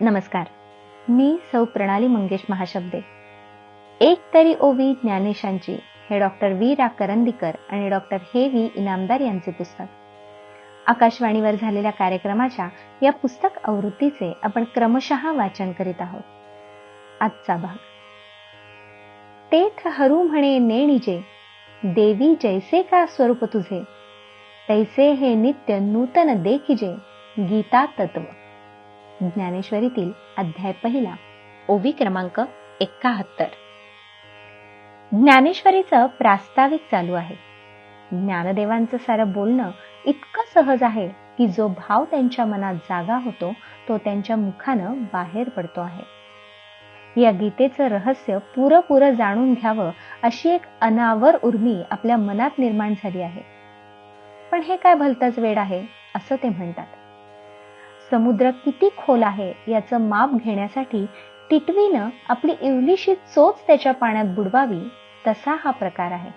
नमस्कार. मी सौ प्रणाली मंगेश महाशब्दे. एक तरी ओवी ज्ञानेशांची हे डॉक्टर वी रा करंदीकर आणि डॉक्टर हे व्ही इनामदार यांचे पुस्तक. आकाशवाणीवर झालेल्या कार्यक्रमाच्या या पुस्तक आवृत्तीचे आपण क्रमशः वाचन करीत आहोत. आजचा भाग. तेथ हरू म्हणे नेणिजे देवी जैसे का स्वरूप तुझे? तैसे हे नित्य नूतन देखिजे गीता तत्व. ज्ञानेश्वरीतील अध्याय पहिला ओवी क्रमांक एकाहत्तर. ज्ञानेश्वरीचं प्रास्ताविक चालू आहे. ज्ञानदेवांचं सारं बोलणं इतकं सहज आहे की जो भाव त्यांच्या मनात जागा होतो तो त्यांच्या मुखानं बाहेर पडतो आहे. या गीतेचं रहस्य पुरं जाणून घ्यावं अशी एक अनावर उर्मी आपल्या मनात निर्माण झाली आहे. पण हे काय भलतच वेळ आहे असं ते म्हणतात. समुद्र किती खोल आहे याचं माप घेण्यासाठी टिटवीनं आपली इवलीशी चोच त्याच्या पाण्यात बुडवावी तसा हा प्रकार आहे.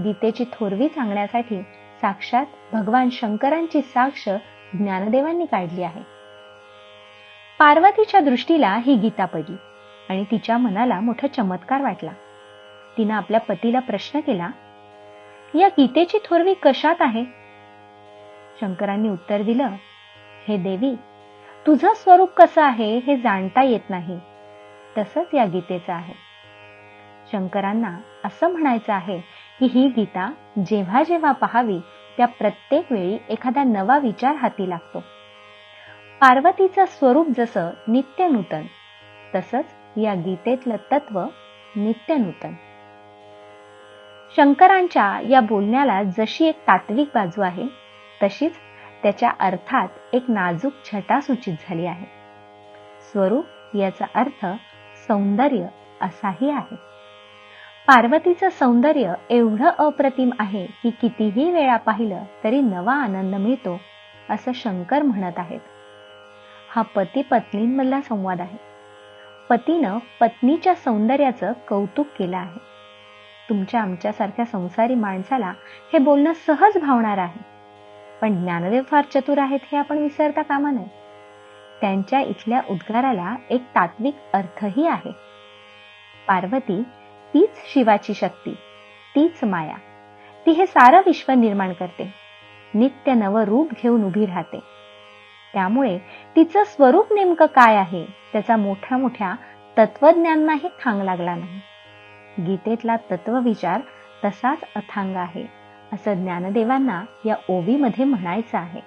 गीतेची थोरवी सांगण्यासाठी साक्षात भगवान शंकरांची साक्ष ज्ञानदेवांनी काढली आहे. पार्वतीच्या दृष्टीला ही गीता पडली आणि तिच्या मनाला मोठा चमत्कार वाटला. तिनं आपल्या पतीला प्रश्न केला या गीतेची थोरवी कशात आहे? शंकरांनी उत्तर दिलं हे देवी तुझं स्वरूप कसं आहे हे जाणता येत नाही. तसंच या गीतेचं आहे. शंकरांना असं म्हणायचं आहे की ही गीता जेव्हा जेव्हा पहावी त्या प्रत्येक वेळी एखादा नवा विचार हाती लागतो. पार्वतीचं स्वरूप जसं नित्य नूतन तसंच या गीतेतलं तत्व नित्य नूतन शंकरांच्या या बोलण्याला जशी एक तात्विक बाजू आहे तशीच त्याच्या अर्थात एक नाजूक छटा सूचित झाली आहे. स्वरूप याचा अर्थ सौंदर्य असाही आहे. पार्वतीचं सौंदर्य एवढं अप्रतिम आहे की कितीही वेळा पाहिलं तरी नवा आनंद मिळतो असं शंकर म्हणत आहेत. हा पती पत्नींमधला संवाद आहे. पतीनं पत्नीच्या सौंदर्याचं कौतुक केलं आहे. तुमच्या आमच्यासारख्या संसारी माणसाला हे बोलणं सहज भावणार आहे. पण ज्ञानदेव फार चतुर आहेत हे आपण विसरता कामा नये. त्यांच्या इथल्या उद्गाराला एक तात्विक अर्थही आहे. पार्वती तीच शिवाची शक्ती तीच माया ती हे सारं विश्व निर्माण करते. नित्य नव रूप घेऊन उभी राहते. त्यामुळे तिचं स्वरूप नेमकं काय आहे त्याचा मोठ्या मोठ्या तत्वज्ञांनाही थांग लागला नाही. गीतेतला तत्वविचार तसाच अथांग आहे. असं ज्ञानदेवांना या ओवीमध्ये म्हणायचं आहे.